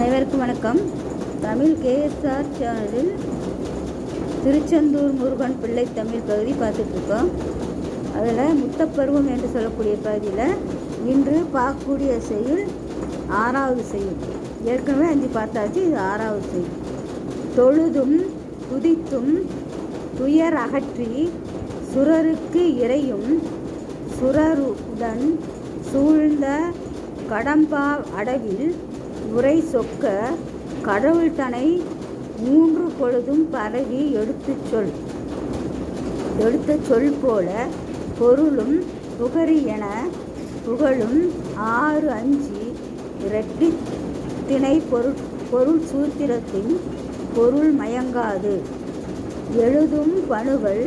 அனைவருக்கும் வணக்கம். தமிழ் கேஎஸ்ஆர் சேனலில் திருச்செந்தூர் முருகன் பிள்ளை தமிழ் பகுதி பார்த்துட்ருக்கோம். அதில் முத்தப்பருவம் என்று சொல்லக்கூடிய பகுதியில் இன்று பார்க்கக்கூடிய செயல் ஆறாவது செயல். ஏற்கனவே அஞ்சு பார்த்தாச்சு இது ஆறாவது செயல். தொழுதும் குதித்தும் துயர் அகற்றி சுரருக்கு இறையும் சுரருடன் சூழ்ந்த கடம்பா அடவில் உரை சொக்க கடவுள்தனை மூன்று பொழுதும் பரவி எடுத்து சொல். எடுத்த சொல் போல பொருளும் புகரி என புகழும் ஆறு அஞ்சு இரட்டி திணை பொருள் பொருள் சூத்திரத்தின் பொருள் மயங்காது. எழுதும் பணுவல்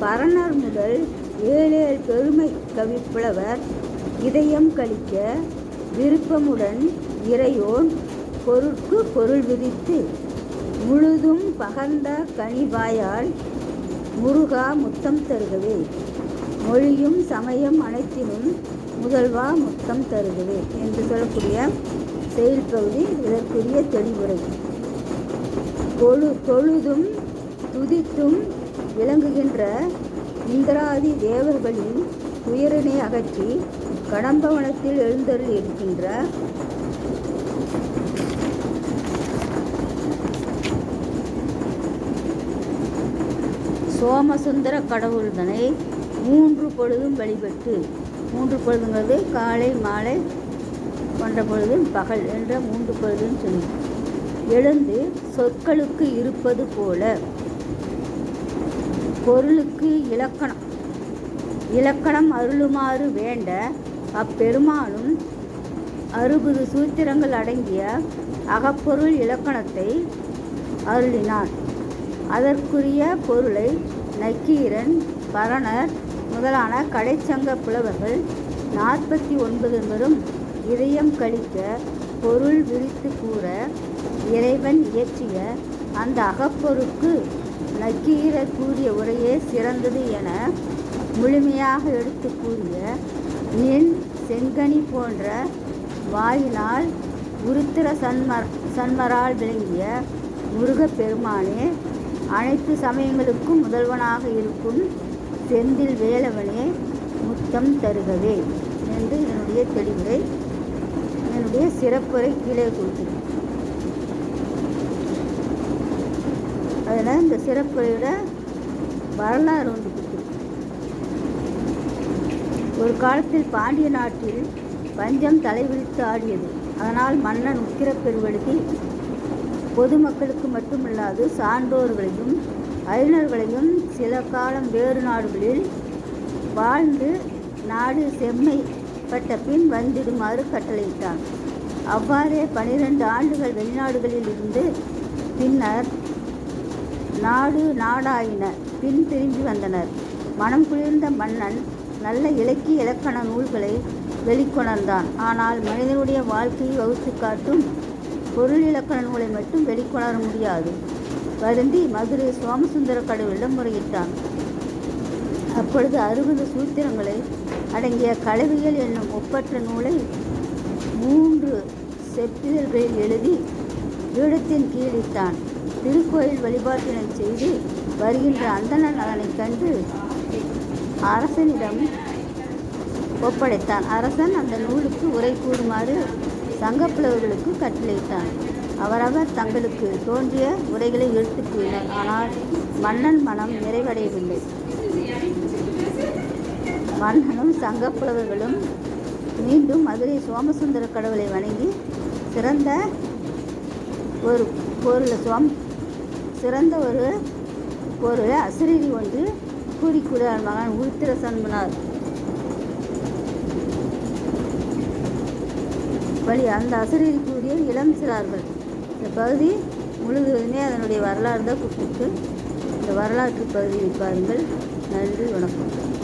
பரணர் முதல் ஏழேழு பெருமை கவிப்புலவர் இதயம் கழிக்க விருப்பமுடன் இறையோன் பொருட்கு பொருள் விதித்து முழுதும் பகர்ந்த கனிவாயால் முருகா முத்தம் தருகவே. மொழியும் சமயம் அனைத்தினும் முதல்வா முத்தம் தருகவே என்று சொல்லக்கூடிய செயல் பகுதி இதற்குரிய தெளிவுரை. தொழு தொழுதும் துதித்தும் விளங்குகின்ற இந்திராதி தேவர்களின் உயரினை அகற்றி கடம்பவனத்தில் எழுந்தருள் இருக்கின்ற சோமசுந்தர கடவுள்தனை மூன்று பொழுதும் வழிபட்டு மூன்று பொழுதுங்கிறது காலை மாலை கொண்ட பொழுதும் பகல் என்ற மூன்று பொழுதும் சொல்லி எழுந்து சொற்களுக்கு இருப்பது போல பொருளுக்கு இலக்கணம் இலக்கணம் அருளுமாறு வேண்ட அப்பெருமானும் அறுபது சூத்திரங்கள் அடங்கிய அகப்பொருள் இலக்கணத்தை அருளினான். அதற்குரிய பொருளை நக்கீரன் பரணர் முதலான கடைச்சங்க புலவர்கள் நாற்பத்தி ஒன்பது வரும் இதயம் கழிக்க பொருள் விரித்து கூற இறைவன் இயற்றிய அந்த அகப்பொருக்கு நக்கீர கூறிய உரையே சிறந்தது என முழுமையாக எடுத்து கூறிய நின் செங்கனி போன்ற வாயினால் உருத்திர சன்மர் சன்மரால் விளங்கிய முருகப்பெருமானே அனைத்து சமயங்களுக்கும் முதல்வனாக இருக்கும் செந்தில் வேலவனே முத்தம் தருகவே என்று என்னுடைய தெளிவுரை என்னுடைய சிறப்புரை கீழே கொடுத்துருக்கேன் அதில் இந்த சிறப்புரையோட வரலாறு ஒன்று ஒரு காலத்தில் பாண்டிய நாட்டில் பஞ்சம் தலைவிரித்து ஆடியது. அதனால் மன்னன் உக்கிர பெருவெடுத்து பொதுமக்களுக்கு மட்டுமல்லாது சான்றோர்களையும் அறிஞர்களையும் சில காலம் வேறு நாடுகளில் வாழ்ந்து நாடு செம்மைப்பட்ட பின் வந்திடுமாறு கட்டளையிட்டான். அவ்வாறே பனிரெண்டு ஆண்டுகள் வெளிநாடுகளில் இருந்து பின்னர் நாடு நாடாயின பின் திரும்பி வந்தனர். மனம் குளிர்ந்த மன்னன் நல்ல இலக்கிய இலக்கண நூல்களை வெளிக்கொணர்ந்தான். ஆனால் மனிதனுடைய வாழ்க்கையை வகுத்து காட்டும் பொருள் இலக்கண நூலை மட்டும் வெளிக்கொணர முடியாது. வருந்தி மதுரை சோமசுந்தர கடவுளிடம் முறையிட்டான் அப்பொழுது அறுபது சூத்திரங்களை அடங்கிய கலவியல் என்னும் ஒப்பற்ற நூலை மூன்று செப்பிதழ்களில் எழுதி பீடத்தின் கீழிட்டான் திருக்கோயில் வழிபாட்டினை செய்து வருகின்ற அந்தணன் அதனை கண்டு அரசனிடம் ஒப்படைத்தான். அரசன் அந்த நூலுக்கு உரை கூறுமாறு சங்கப்புலவர்களுக்கு கட்டளையிட்டான் அவரவர் தங்களுக்கு தோன்றிய உரைகளை எடுத்துக் கூறினர் ஆனால் மன்னன் மனம் நிறைவடையவில்லை. மன்னனும் சங்கப்புலவர்களும் மீண்டும் மதுரை சோமசுந்தர கடவுளை வணங்கி சிறந்த ஒரு பொருள் சோம் சிறந்த ஒரு பொருளை அசிரீரி ஒன்று கூறிக்கூறார் மகன் உருத்திர சண்மனார் வழி அந்த அசிரீரி கூறிய இளம் சிறார்கள். இந்த பகுதி முழுவதுமே அதனுடைய வரலாறு தான் கொடுத்துருக்கு இந்த வரலாற்று பகுதியை பாருங்கள். நன்றி வணக்கம்.